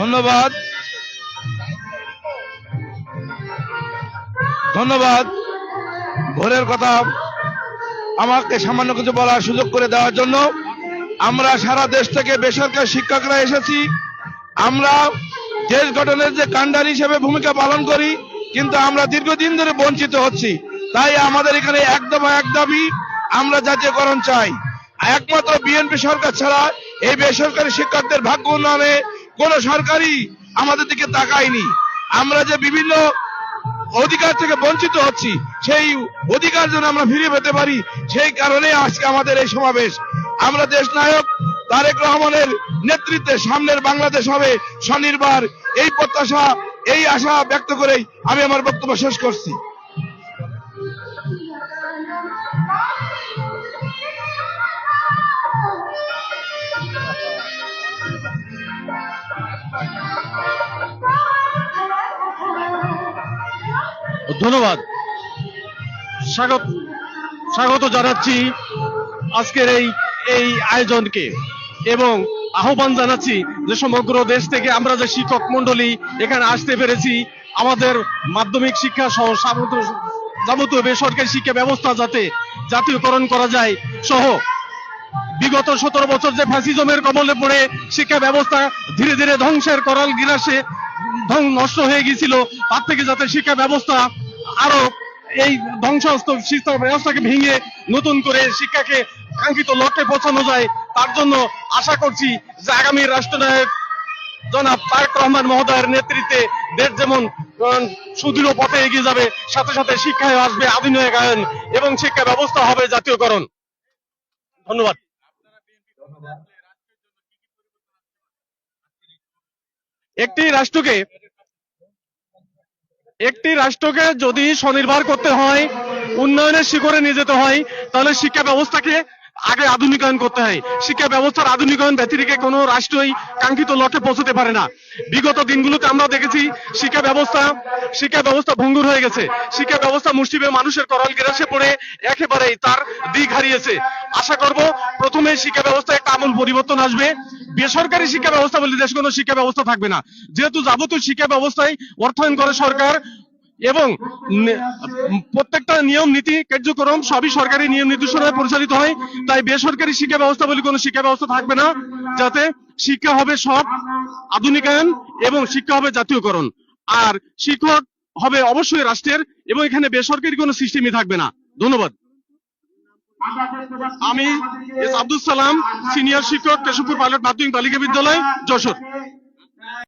ধন্যবাদ। ধন্যবাদ। ভোরের কথা আমাকে সামান্য কিছু বলার সুযোগ করে দেওয়ার জন্য আমরা সারা দেশ থেকে বেসরকারি শিক্ষকরা এসেছি। আমরা দেশ গঠনের যে কাণ্ডার হিসেবে ভূমিকা পালন করি, কিন্তু আমরা দীর্ঘদিন ধরে বঞ্চিত হচ্ছি। তাই আমাদের এখানে এক দফা এক দাবি, আমরা জাতীয়করণ চাই। একমাত্র বিএনপি সরকার ছাড়া এই বেসরকারি শিক্ষকদের ভাগ্য উন্নয়নে কোন সরকারই আমাদের দিকে তাকায়নি। আমরা যে বিভিন্ন অধিকার থেকে বঞ্চিত হচ্ছি, সেই অধিকার যেন আমরা ফিরে পেতে পারি, সেই কারণে আজকে আমাদের এই সমাবেশ। আমরা দেশ নায়ক তারেক রহমানের নেতৃত্বে সামনের বাংলাদেশ হবে স্বনির্ভর। এই প্রত্যাশা, এই আশা ব্যক্ত করেই আমি আমার বক্তব্য শেষ করছি। ধন্যবাদ। স্বাগত স্বাগত জানাচ্ছি আজকের এই এই আয়োজনকে এবং আহ্বান জানাচ্ছি যে সমগ্র দেশ থেকে আমরা যে শিক্ষক মন্ডলী এখানে আসতে পেরেছি, আমাদের মাধ্যমিক শিক্ষা সহ যাবতীয় বেসরকারি শিক্ষা ব্যবস্থা যাতে জাতীয়করণ করা যায় সহ বিগত সতেরো বছর যে ফ্যাসিজমের কবলে পড়ে, শিক্ষা ব্যবস্থা ধীরে ধীরে ধ্বংসের করাল গিরাসে নষ্ট হয়ে গিয়েছিল। তার থেকে যাতে শিক্ষা ব্যবস্থা আরও এই ধ্বংসস্ত শিক্ষা ব্যবস্থাকে ভেঙে নতুন করে শিক্ষাকে কাঙ্ক্ষিত লক্ষ্যে পৌঁছানো যায়, তার জন্য আশা করছি যে আগামী রাষ্ট্রনায়ক জনাব তারেক রহমান মহোদয়ের নেতৃত্বে দেশ যেমন সুদৃঢ় পথে এগিয়ে যাবে, সাথে সাথে শিক্ষায় আসবে আধুনিকায়ন এবং শিক্ষা ব্যবস্থা হবে জাতীয়করণ। ধন্যবাদ। একটি রাষ্ট্রকে একটি রাষ্ট্রকে যদি স্বনির্ভর করতে হয়, উন্নয়নের শিখরে নিয়ে যেতে হয়, তাহলে শিক্ষা ব্যবস্থাকে আগে আধুনিকায়ন করতে হয়। শিক্ষা ব্যবস্থার আধুনিকায়ন ব্যতিরেকে কোনো রাষ্ট্রই কাঙ্ক্ষিত লক্ষ্যে পৌঁছতে পারে না। বিগত দিনগুলোতে আমরা দেখেছি, শিক্ষা ব্যবস্থা শিক্ষা ব্যবস্থা ভঙ্গুর হয়ে গেছে। শিক্ষা ব্যবস্থা মুষ্টিবে মানুষের করাল গ্রাসে পড়ে একেবারেই তার দিক হারিয়েছে। আশা করব প্রথমে শিক্ষা ব্যবস্থায় একটা আমূল পরিবর্তন আসবে। বেসরকারি শিক্ষা ব্যবস্থা বলে দেশ কোনো শিক্ষা ব্যবস্থা থাকবে না। যেহেতু যাবতীয় শিক্ষা ব্যবস্থায় অর্থায়ন করে সরকার এবং প্রত্যেকটা নিয়ম নীতি কার্যক্রম সবই সরকারি নিয়ম নির্দেশনায় পরিচালিত হয়। তাই বেসরকারি শিক্ষা ব্যবস্থা বলে কোনো শিক্ষা ব্যবস্থা থাকবে না। যাতে শিক্ষা হবে সব, আধুনিকায়ন এবং শিক্ষা হবে জাতীয়করণ। আর শিক্ষক হবে অবশ্যই রাষ্ট্রের এবং এখানে বেসরকারি কোনো সিস্টেমই থাকবে না। ধন্যবাদ। আমি এস আব্দুল সালাম সিনিয়র শিক্ষক কেশবপুর পাইলট মাধ্যমিক বালিকা বিদ্যালয় যশোর।